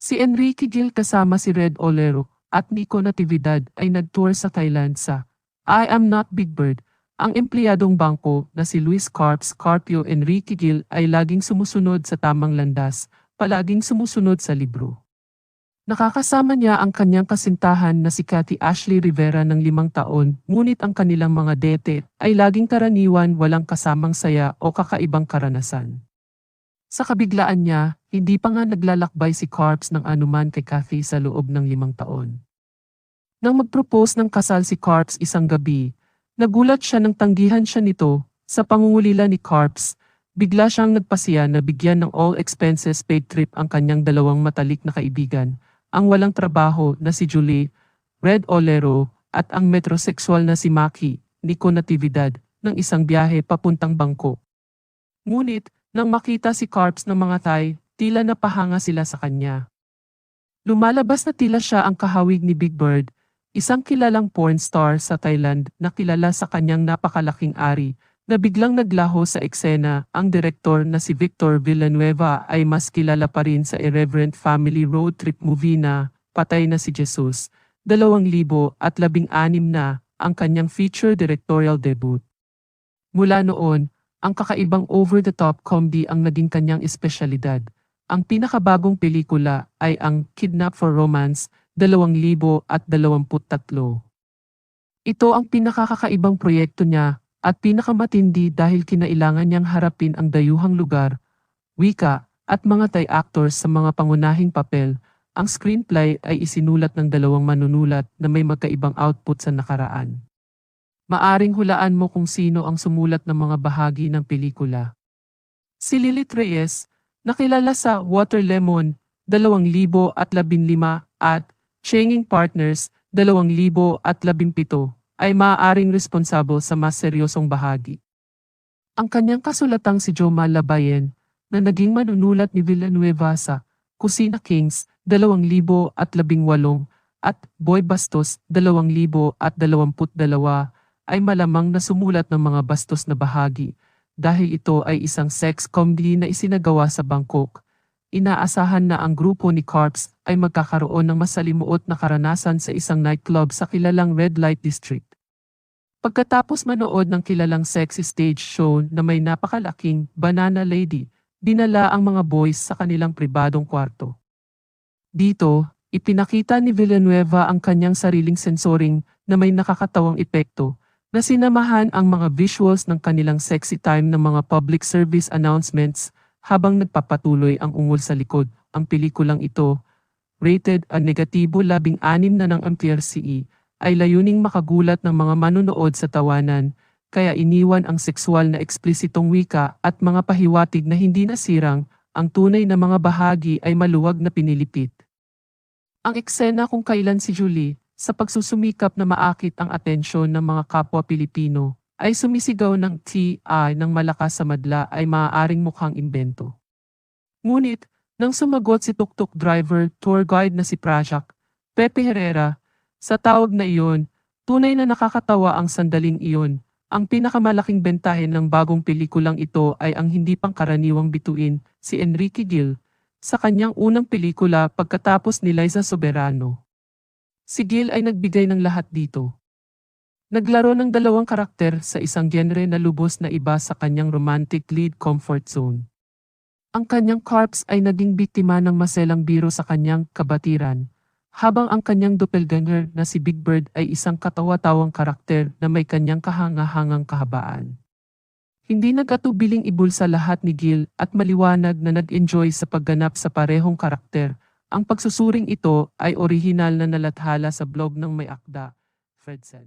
Si Enrique Gil kasama si Red Olero at Nico Natividad ay nag-tour sa Thailand sa I Am Not Big Bird. Ang empleyadong bangko na si Luis Carps Carpio Enrique Gil ay laging sumusunod sa tamang landas, palaging sumusunod sa libro. Nakakasama niya ang kanyang kasintahan na si Cathy Ashley Rivera ng limang taon, ngunit ang kanilang mga dete ay laging karaniwan walang kasamang saya o kakaibang karanasan. Sa kabiglaan niya, hindi pa nga naglalakbay si Carps ng anuman kay Cathy sa loob ng limang taon. Nang mag-propose ng kasal si Carps isang gabi, nagulat siya nang tanggihan siya nito sa pangungulila ni Carps. Bigla siyang nagpasiya na bigyan ng all expenses paid trip ang kanyang dalawang matalik na kaibigan, ang walang trabaho na si Julie, Red Olero, at ang metrosexual na si Maki, Nico Natividad, ng isang biyahe papuntang Bangkok. Ngunit, nang makita si Carps ng mga Thai, tila napahanga sila sa kanya. Lumalabas na tila siya ang kahawig ni Big Bird, isang kilalang porn star sa Thailand na kilala sa kanyang napakalaking ari, na biglang naglaho sa eksena, ang direktor na si Victor Villanueva ay mas kilala pa rin sa irreverent family road trip movie na Patay na si Jesus, 2016 na ang kanyang feature directorial debut. Mula noon, ang kakaibang over-the-top comedy ang naging kanyang espesyalidad. Ang pinakabagong pelikula ay ang Kidnap for Romance 2023. Ito ang pinakakakaibang proyekto niya at pinakamatindi dahil kinailangan niyang harapin ang dayuhang lugar, wika, at mga Thai actors sa mga pangunahing papel. Ang screenplay ay isinulat ng dalawang manunulat na may magkaibang output sa nakaraan. Maaring hulaan mo kung sino ang sumulat ng mga bahagi ng pelikula. Si Lilith Reyes, nakilala sa Water Lemon 2015 at Changing Partners 2017 ay maaaring responsable sa mas seryosong bahagi. Ang kanyang kasulatang si Joma Labayen na naging manunulat ni Villanueva sa Kusina Kings 2018 at Boy Bastos 2022 ay malamang na sumulat ng mga bastos na bahagi dahil ito ay isang sex comedy na isinagawa sa Bangkok. Inaasahan na ang grupo ni Carps ay magkakaroon ng masalimuot na karanasan sa isang nightclub sa kilalang Red Light District. Pagkatapos manood ng kilalang sexy stage show na may napakalaking banana lady, dinala ang mga boys sa kanilang pribadong kwarto. Dito, ipinakita ni Villanueva ang kanyang sariling sensoring na may nakakatawang epekto na sinamahan ang mga visuals ng kanilang sexy time ng mga public service announcements habang nagpapatuloy ang ungol sa likod. Ang pelikulang ito, rated a negatibo labing anim na ng Ampere CE, ay layuning makagulat ng mga manunood sa tawanan, kaya iniwan ang sexual na eksplisitong wika at mga pahiwatig na hindi nasirang, ang tunay na mga bahagi ay maluwag na pinilipit. Ang eksena kung kailan si Julie, sa pagsusumikap na maakit ang atensyon ng mga kapwa Pilipino, ay sumisigaw ng TI ng malakas sa madla ay maaaring mukhang imbento. Ngunit, nang sumagot si tuk-tuk driver tour guide na si Prajak, Pepe Herrera, sa tawag na iyon, tunay na nakakatawa ang sandaling iyon. Ang pinakamalaking bentahin ng bagong pelikulang ito ay ang hindi pangkaraniwang bituin, si Enrique Gil, sa kanyang unang pelikula pagkatapos ni Liza Soberano. Si Gil ay nagbigay ng lahat dito. Naglaro ng dalawang karakter sa isang genre na lubos na iba sa kanyang romantic lead comfort zone. Ang kanyang corpse ay naging biktima ng maselang biro sa kanyang kabatiran, habang ang kanyang doppelganger na si Big Bird ay isang katawa-tawang karakter na may kanyang kahanga-hangang kahabaan. Hindi nagatubiling ibulsa lahat ni Gil at maliwanag na nag-enjoy sa pagganap sa parehong karakter. Ang pagsusuring ito ay orihinal na nalathala sa blog ng may akda, Fred said.